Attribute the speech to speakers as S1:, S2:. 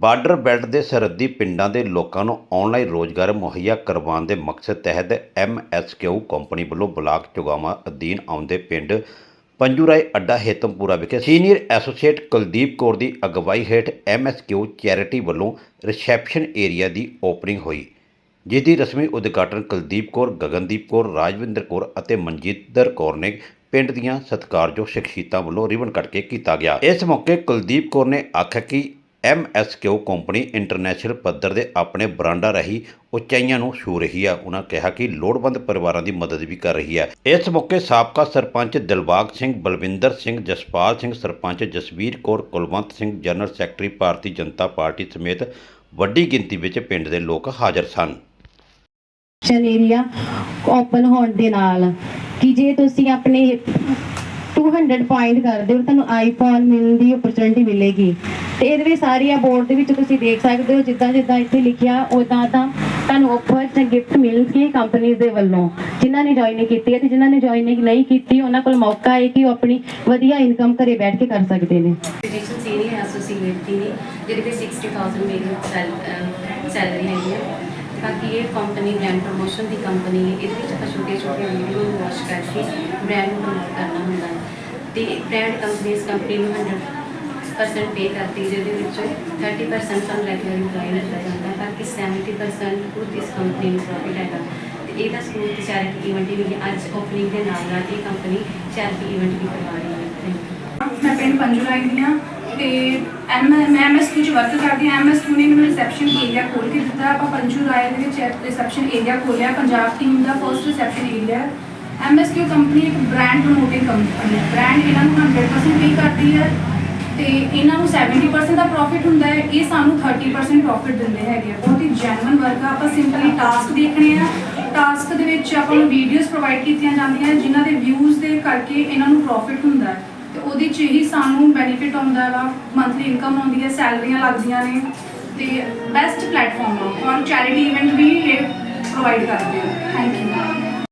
S1: Border belt ਦੇ ਸਰਹੱਦੀ ਪਿੰਡਾਂ ਦੇ ਲੋਕਾਂ ਨੂੰ ਆਨਲਾਈਨ ਰੋਜ਼ਗਾਰ ਮੁਹੱਈਆ ਕਰਵਾਉਣ ਦੇ ਮਕਸਦ ਤਹਿਤ ਐਮਐਸਕਿਊ ਕੰਪਨੀ ਵੱਲੋਂ ਬਲਾਕ ਚੁਗਾਵਾਂ ਅਧੀਨ ਆਉਂਦੇ ਪਿੰਡ ਪੰਜੂ ਰਾਏ ਅੱਡਾ ਹੇਤਮਪੁਰਾ ਵਿਖੇ ਸੀਨੀਅਰ ਐਸੋਸੀਏਟ ਕੁਲਦੀਪ ਕੌਰ ਦੀ ਅਗਵਾਈ ਹੇਠ ਐਮਐਸਕਿਊ ਚੈਰਿਟੀ ਵੱਲੋਂ ਰਿਸੈਪਸ਼ਨ ਏਰੀਆ ਦੀ ਓਪਨਿੰਗ ਹੋਈ ਜਿਸ ਦੀ ਰਸਮੀ ਉਦਘਾਟਨ ਕੁਲਦੀਪ ਕੌਰ, ਗਗਨਦੀਪ ਕੌਰ, ਰਾਜਵਿੰਦਰ ਕੌਰ ਅਤੇ ਮਨਜੀਤਦਰ ਕੌਰ ਨੇ ਪਿੰਡ ਦੀਆਂ ਸਤਿਕਾਰਯੋਗ ਸ਼ਖਸੀਅਤਾਂ ਵੱਲੋਂ ਰਿਬਨ ਕੱਟ ਕੇ ਕੀਤਾ ਗਿਆ। ਇਸ ਮੌਕੇ ਕੁਲਦੀਪ ਕੌਰ ਨੇ ਆਖਿਆ ਕਿ ਐਮਐਸਕਿਊ ਕੰਪਨੀ ਇੰਟਰਨੈਸ਼ਨਲ ਪੱਧਰ ਦੇ ਆਪਣੇ ਬ੍ਰਾਂਡਾਂ ਰਹੀ ਉਚਾਈਆਂ ਨੂੰ ਛੂ ਰਹੀ ਹੈ। ਉਹਨਾਂ ਕਿਹਾ ਕਿ ਲੋੜਵੰਦ ਪਰਿਵਾਰਾਂ ਦੀ ਮਦਦ ਵੀ ਕਰ ਰਹੀ ਹੈ। ਇਸ ਮੌਕੇ ਸਾਬਕਾ sarpanch Dilbagh Singh, Balwinder Singh, Jaspal Singh, sarpanch Jasvir Kaur, Kulwant Singh, general secretary Bharatiya Janata party ਸਮੇਤ ਵੱਡੀ ਗਿਣਤੀ ਵਿੱਚ ਪਿੰਡ ਦੇ ਲੋਕ ਹਾਜ਼ਰ ਸਨ।
S2: ਚਲ ਏਰੀਆ ਓਪਨ ਹੋਣ ਦੇ ਨਾਲ ਕਿ ਜੇ ਤੁਸੀਂ ਆਪਣੇ 200 ਪੁਆਇੰਟ ਕਰਦੇ ਹੋ, ਤੁਹਾਨੂੰ ਆਈਫੋਨ ਮਿਲਣ ਦੀ ਓਪਰਚੁਨਿਟੀ ਮਿਲੇਗੀ। ਤੇ ਇਹਦੇ ਵਿੱਚ ਸਾਰੀਆਂ ਬੋਰਡ ਦੇ ਵਿੱਚ ਤੁਸੀਂ ਦੇਖ ਸਕਦੇ ਹੋ, ਜਿੱਦਾਂ ਜਿੱਦਾਂ ਇੱਥੇ ਲਿਖਿਆ ਉਦਾਂ ਤਾਂ ਤੁਹਾਨੂੰ ਆਫਰ ਤੇ ਗਿਫਟ ਮਿਲਣਗੇ ਕੰਪਨੀ ਦੇ ਵੱਲੋਂ। ਜਿਨ੍ਹਾਂ ਨੇ ਜੁਆਇਨ ਕੀਤੀ ਹੈ ਤੇ ਜਿਨ੍ਹਾਂ ਨੇ ਜੁਆਇਨ ਨਹੀਂ ਕੀਤੀ, ਉਹਨਾਂ ਕੋਲ ਮੌਕਾ ਹੈ ਕਿ ਉਹ ਆਪਣੀ ਵਧੀਆ ਇਨਕਮ ਘਰੇ ਬੈਠ ਕੇ ਕਰ ਸਕਦੇ ਨੇ।
S3: ਪੋਜੀਸ਼ਨ ਸੀਨੀਅਰ ਐਸੋਸੀਏਟ ਦੀ ਨੇ ਜਿਹਦੇ ਤੇ 60000 ਮੇਰੀ ਸੈਲਰੀ ਹੈਗੀ ਹੈ ਤਾਂ ਕਿ ਇਹ ਕੰਪਨੀ ਬ੍ਰਾਂਡ ਪ੍ਰੋਮੋਸ਼ਨ ਦੀ ਕੰਪਨੀ ਹੈ, ਇਹਦੇ ਵਿੱਚ ਆਪਾਂ ਛੋਟੇ ਛੋਟੇ ਵੀਡੀਓ ਨੂੰ ਵਾਚ ਕਰਕੇ ਬ੍ਰਾਂਡ ਨੂੰ ਪ੍ਰਮੋਟ ਕਰਨਾ ਹੁੰਦਾ ਹੈ। ਤੇ ਬ੍ਰਾਂਡ ਕੰਪਨੀ ਇਸ ਕੰਪਨੀ ਨੂੰ 100% ਪੇ ਕਰਦੀ ਜਿਹਦੇ ਵਿੱਚੋਂ 30% ਸਾਨੂੰ ਰੈਗੂਲਰ ਇੰਪਲਾਈ ਦਿੱਤਾ ਜਾਂਦਾ ਹੈ ਕਿ 70% ਖੁਦ ਇਸ ਕੰਪਨੀ ਨੂੰ ਪ੍ਰੋਫਿਟ ਹੈਗਾ। ਤੇ ਇਹਦਾ ਸਕੂਲ ਤੇ ਚੈਰਿਟੀ ਇਵੈਂਟ ਵੀ ਅੱਜ ਓਪਨਿੰਗ ਦੇ ਨਾਲ ਨਾਲ ਇਹ ਕੰਪਨੀ ਚੈਰਿਟੀ ਇਵੈਂਟ ਵੀ ਕਰਵਾ ਰਹੀ ਹੈ।
S4: ਮੈਂ ਪਿੰਡ ਪੰਜੂਰਾਈ ਦੀ ਹਾਂ। ਤੇ ਐਮ ਮੈਂ ਐਮਐਸਕਿਊ ਚ ਵਰਕ ਕਰਦੀ ਹਾਂ। ਐਮਐਸਕਿਊ ਨੇ ਮੈਨੂੰ ਰਿਸੈਪਸ਼ਨ ਏਰੀਆ ਖੋਲ ਕੇ ਦਿੱਤਾ। ਆਪਾਂ ਪੰਚੂ ਰਾਏ ਦੇ ਵਿੱਚ ਰਿਸੈਪਸ਼ਨ ਏਰੀਆ ਖੋਲਿਆ ਪੰਜਾਬ ਟੀਮ ਦਾ first reception area MSQ company ਇੱਕ ਬ੍ਰਾਂਡ ਪ੍ਰਮੋਟਿੰਗ ਕੰਪਨੀ ਹੈ। ਬ੍ਰਾਂਡ ਇਹਨਾਂ ਨੂੰ 100% ਪੇ ਕਰਦੀ ਹੈ ਤੇ ਇਹਨਾਂ ਨੂੰ 70% ਦਾ ਪ੍ਰੋਫਿਟ ਹੁੰਦਾ ਹੈ। ਇਹ ਸਾਨੂੰ 30% ਪ੍ਰੋਫਿਟ ਦਿੰਦੇ ਹੈਗੇ ਆ। ਬਹੁਤ ਹੀ ਜੈਨੂਇਨ ਵਰਕ ਆ। ਆਪਾਂ ਸਿੰਪਲੀ ਟਾਸਕ ਦੇਖਣੇ ਆ। ਟਾਸਕ ਦੇ ਵਿੱਚ ਆਪਾਂ ਨੂੰ ਵੀਡੀਓਜ਼ ਪ੍ਰੋਵਾਈਡ ਕੀਤੀਆਂ ਜਾਂਦੀਆਂ, ਜਿਨ੍ਹਾਂ ਦੇ ਵਿਊਜ਼ ਦੇ ਕਰਕੇ ਇਹਨਾਂ ਨੂੰ ਪ੍ਰੋਫਿਟ ਹੁੰਦਾ ਹੈ। ਤੇ ਉਹਦੇ 'ਚ ਹੀ ਸਾਨੂੰ ਬੈਨੀਫਿਟ ਆਉਂਦਾ ਵਾ ਮੰਥਲੀ ਇਨਕਮ ਆਉਂਦੀ ਹੈ ਸੈਲਰੀਆਂ ਲੱਗਦੀਆਂ ਨੇ ਤੇ ਬੈਸਟ ਪਲੇਟਫਾਰਮ ਆ। ਔਰ ਚੈਰਿਟੀ ਇਵੈਂਟ ਵੀ ਇਹ ਪ੍ਰੋਵਾਈਡ ਕਰਦੇ ਆ। Thank you